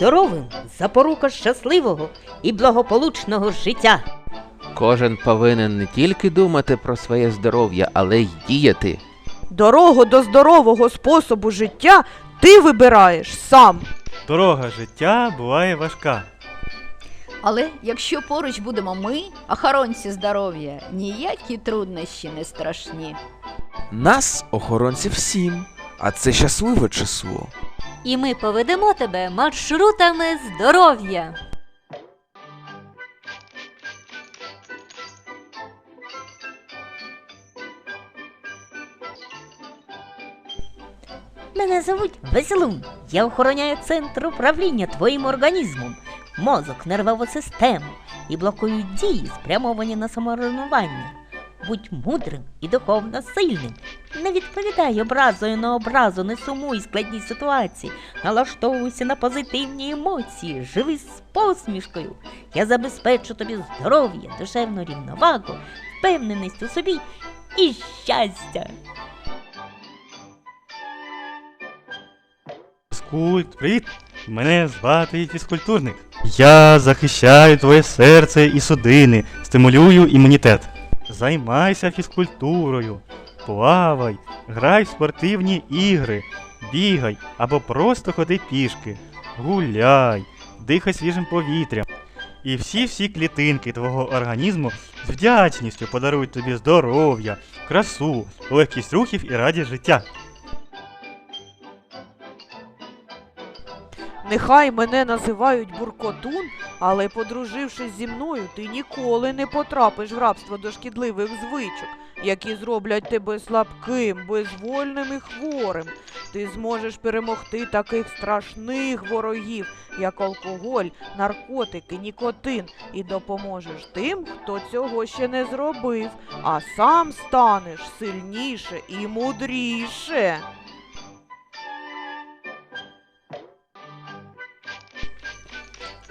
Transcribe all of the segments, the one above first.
здоровим запорука щасливого і благополучного життя. Кожен повинен не тільки думати про своє здоров'я, але й діяти. Дорогу до здорового способу життя ти вибираєш сам. Дорога життя буває важка. Але якщо поруч будемо ми, охоронці здоров'я, ніякі труднощі не страшні. Нас, охоронців, сім, а це щасливе число. І ми поведемо тебе маршрутами здоров'я. Мене звуть Веселун. Я охороняю центр управління твоїм організмом, мозок, нервову систему і блокую дії, спрямовані на саморуйнування. Будь мудрим і духовно сильним. Не відповідай образою на образу, не сумуй складній ситуації, налаштовуйся на позитивні емоції, живи з посмішкою. Я забезпечу тобі здоров'я, душевну рівновагу, впевненість у собі і щастя. Фізкульт, привіт! Мене звати фізкультурник. Я захищаю твоє серце і судини, стимулюю імунітет. Займайся фізкультурою, плавай, грай в спортивні ігри, бігай або просто ходи пішки, гуляй, дихай свіжим повітрям. І всі-всі клітинки твого організму з вдячністю подарують тобі здоров'я, красу, легкість рухів і радість життя. Нехай мене називають буркотун, але подружившись зі мною, ти ніколи не потрапиш в рабство до шкідливих звичок, які зроблять тебе слабким, безвольним і хворим. Ти зможеш перемогти таких страшних ворогів, як алкоголь, наркотики, нікотин, і допоможеш тим, хто цього ще не зробив, а сам станеш сильніше і мудріше.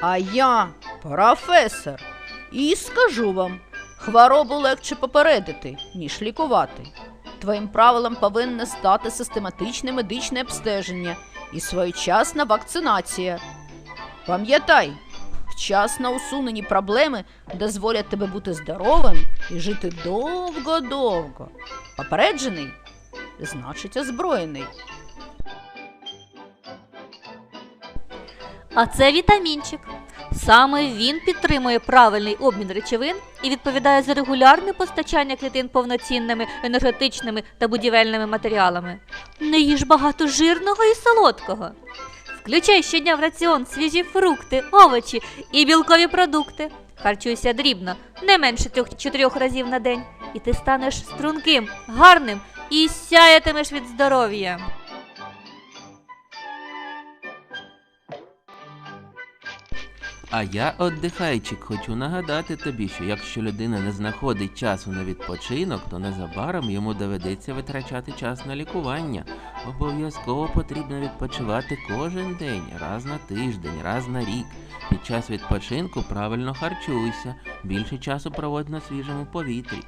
А я професор. І скажу вам, хворобу легше попередити, ніж лікувати. Твоїм правилам повинне стати систематичне медичне обстеження і своєчасна вакцинація. Пам'ятай, вчасно усунені проблеми дозволять тебе бути здоровим і жити довго-довго. Попереджений значить озброєний. А це вітамінчик. Саме він підтримує правильний обмін речовин і відповідає за регулярне постачання клітин повноцінними енергетичними та будівельними матеріалами. Не їж багато жирного і солодкого. Включай щодня в раціон свіжі фрукти, овочі і білкові продукти. Харчуйся дрібно, не менше трьох-чотирьох разів на день, і ти станеш струнким, гарним і сяятимеш від здоров'я. А я, отдихайчик, хочу нагадати тобі, що якщо людина не знаходить часу на відпочинок, то незабаром йому доведеться витрачати час на лікування. Обов'язково потрібно відпочивати кожен день, раз на тиждень, раз на рік. Під час відпочинку правильно харчуйся, більше часу проводь на свіжому повітрі.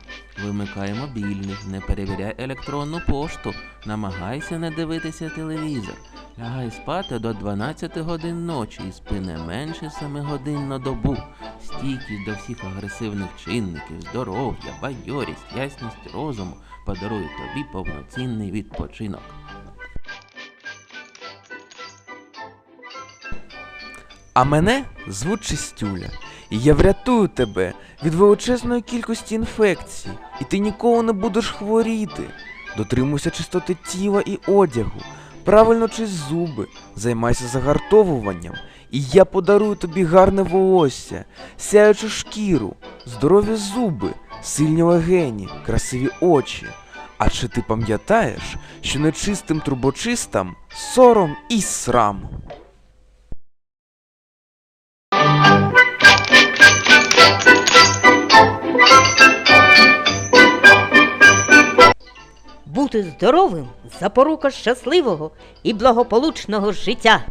Вимикай мобільник, не перевіряй електронну пошту, намагайся не дивитися телевізор. Лягай спати до 12 годин ночі і спи не менше 7 годин на добу. Стійкість до всіх агресивних чинників, здоров'я, бадьорість, ясність розуму подарує тобі повноцінний відпочинок. А мене звуть Чистюля, і я врятую тебе від величезної кількості інфекцій, і ти ніколи не будеш хворіти. Дотримуйся чистоти тіла і одягу, правильно чись зуби, займайся загартовуванням, і я подарую тобі гарне волосся, сяючу шкіру, здорові зуби, сильні легені, красиві очі. А чи ти пам'ятаєш, що нечистим трубочистам сором і срам? Бути здоровим запорука щасливого і благополучного життя.